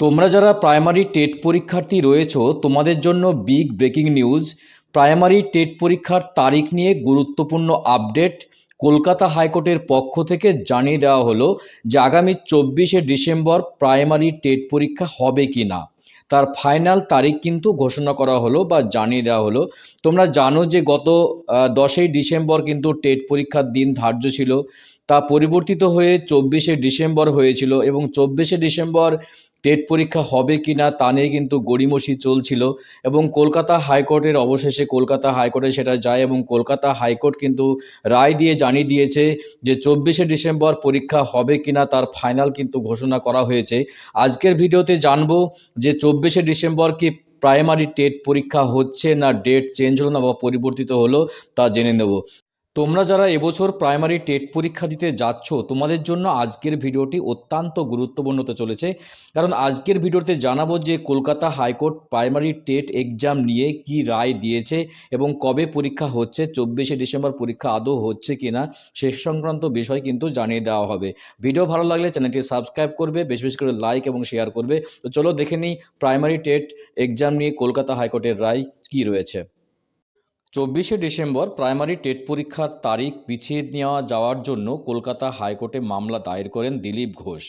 তোমরা যারা primary TET পরীক্ষার্থী রয়েছো, তোমাদের জন্য big breaking news. Primary TET পরীক্ষার তারিখ নিয়ে গুরুত্বপূর্ণ আপডেট কলকাতা হাইকোর্টের পক্ষ থেকে জানিয়ে দেওয়া হলো যে আগামী চব্বিশে ডিসেম্বর প্রাইমারি টেট পরীক্ষা হবে কি না তার ফাইনাল তারিখ কিন্তু ঘোষণা করা হলো বা জানিয়ে দেওয়া হলো। তোমরা জানো যে গত দশই ডিসেম্বর কিন্তু টেট পরীক্ষার দিন ধার্য ছিল। তা পরিবর্তিত হয়ে চব্বিশে ডিসেম্বর হয়েছিল এবং চব্বিশে ডিসেম্বর টেট পরীক্ষা হবে কি না তা নিয়ে কিন্তু গড়িমসি চলছিল এবং কলকাতা হাইকোর্টের অবশেষে কলকাতা হাইকোর্টে সেটা যায় এবং কলকাতা হাইকোর্ট কিন্তু রায় দিয়ে জানিয়ে দিয়েছে যে চব্বিশে ডিসেম্বর পরীক্ষা হবে কি না তার ফাইনাল কিন্তু ঘোষণা করা হয়েছে। আজকের ভিডিওতে জানব যে চব্বিশে ডিসেম্বর কি প্রাইমারি টেট পরীক্ষা হচ্ছে না ডেট চেঞ্জ হলো না বা পরিবর্তিত হলো তা জেনে নেব। তোমরা যারা এবছর প্রাইমারি টেট পরীক্ষা দিতে যাচ্ছ, তোমাদের জন্য আজকের ভিডিওটি অত্যন্ত গুরুত্বপূর্ণ হতে চলেছে। কারণ আজকের ভিডিওতে জানাব যে Kolkata high court primary TET exam নিয়ে কি রায় দিয়েছে এবং কবে পরীক্ষা হচ্ছে, চব্বিশে ডিসেম্বর পরীক্ষা আদৌ হচ্ছে কি না সে সংক্রান্ত বিষয় কিন্তু জানিয়ে দেওয়া হবে। ভিডিও ভালো লাগলে চ্যানেলটি সাবস্ক্রাইব করবে, বেশি বেশি করে লাইক এবং শেয়ার করবে। তো চলো দেখে নিই প্রাইমারি টেট এক্সাম নিয়ে কলকাতা হাইকোর্টের রায় কি রয়েছে। চব্বিশে ডিসেম্বর প্রাইমারি টেট পরীক্ষার তারিখ পিছিয়ে নেওয়া যাওয়ার জন্য কলকাতা হাইকোর্টে মামলা দায়ের করেন দিলীপ ঘোষ।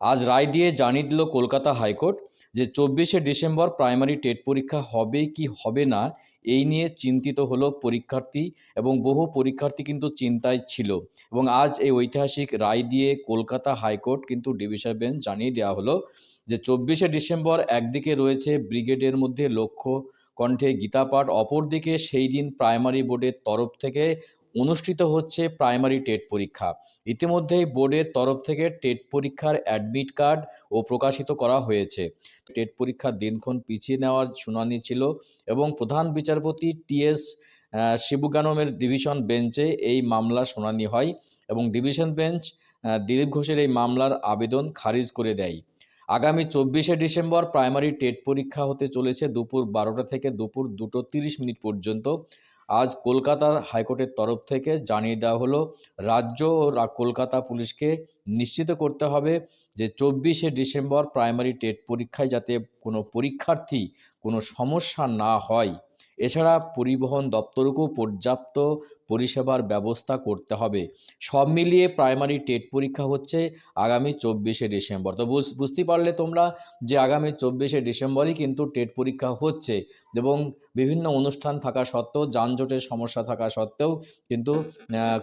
আজ রায় দিয়ে জানিয়ে দিল কলকাতা হাইকোর্ট যে চব্বিশে ডিসেম্বর প্রাইমারি টেট পরীক্ষা হবে কি হবে না, এই নিয়ে চিন্তিত হলো পরীক্ষার্থী এবং বহু পরীক্ষার্থী কিন্তু চিন্তায় ছিল এবং আজ এই ঐতিহাসিক রায় দিয়ে কলকাতা হাইকোর্ট কিন্তু ডিভিশন বেঞ্চ জানিয়ে দেওয়া হলো যে চব্বিশে ডিসেম্বর একদিকে রয়েছে ব্রিগেডের মধ্যে লক্ষ্য কণ্ঠে গীতাপাঠ, অপরদিকে সেই দিন প্রাইমারি বোর্ডের তরফ থেকে অনুষ্ঠিত হচ্ছে প্রাইমারি টেট পরীক্ষা। ইতিমধ্যেই বোর্ডের তরফ থেকে টেট পরীক্ষার অ্যাডমিট কার্ড ও প্রকাশিত করা হয়েছে। টেট পরীক্ষার দিনক্ষণ পিছিয়ে নেওয়ার শুনানি ছিল এবং প্রধান বিচারপতি টিএস শিবুগানমের ডিভিশন বেঞ্চে এই মামলা শুনানি হয় এবং ডিভিশন বেঞ্চ দিলীপ ঘোষের এই মামলার আবেদন খারিজ করে দেয়। আগামী চব্বিশে ডিসেম্বর প্রাইমারি টেট পরীক্ষা হতে চলেছে দুপুর বারোটা থেকে দুপুর দুটো তিরিশ মিনিট পর্যন্ত। আজ কলকাতার হাইকোর্টের তরফ থেকে জানিয়ে দেওয়া হলো, রাজ্য ও কলকাতা পুলিশকে নিশ্চিত করতে হবে যে চব্বিশে ডিসেম্বর প্রাইমারি টেট পরীক্ষায় যাতে কোনো পরীক্ষার্থী কোনো সমস্যা না হয়। এছাড়া পরিবহন দপ্তরকেও পর্যাপ্ত পরিষেবার ব্যবস্থা করতে হবে। সব মিলিয়ে প্রাইমারি টেট পরীক্ষা হচ্ছে আগামী চব্বিশে ডিসেম্বর। তো বুঝতে পারলে তোমরা যে আগামী চব্বিশে ডিসেম্বরই কিন্তু টেট পরীক্ষা হচ্ছে এবং বিভিন্ন অনুষ্ঠান থাকা সত্ত্বেও, যানজটের সমস্যা থাকা সত্ত্বেও কিন্তু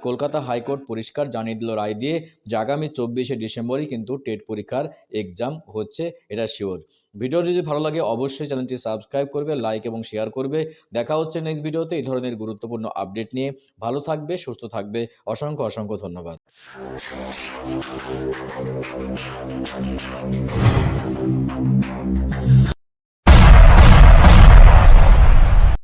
কলকাতা হাইকোর্ট পরিষ্কার জানিয়ে দিল রায় দিয়ে যে আগামী চব্বিশে ডিসেম্বরই কিন্তু টেট পরীক্ষার এক্সাম হচ্ছে, এটা শিওর ভিডিও যদি ভালো লাগে অবশ্যই চ্যানেলটি সাবস্ক্রাইব করবে লাইক এবং শেয়ার করবে। দেখা হচ্ছে নেক্সট ভিডিওতে এই ধরনের গুরুত্বপূর্ণ আপডেট নিয়ে। ভালো থাকবে সুস্থ থাকবে। অসংখ্য অসংখ্য ধন্যবাদ।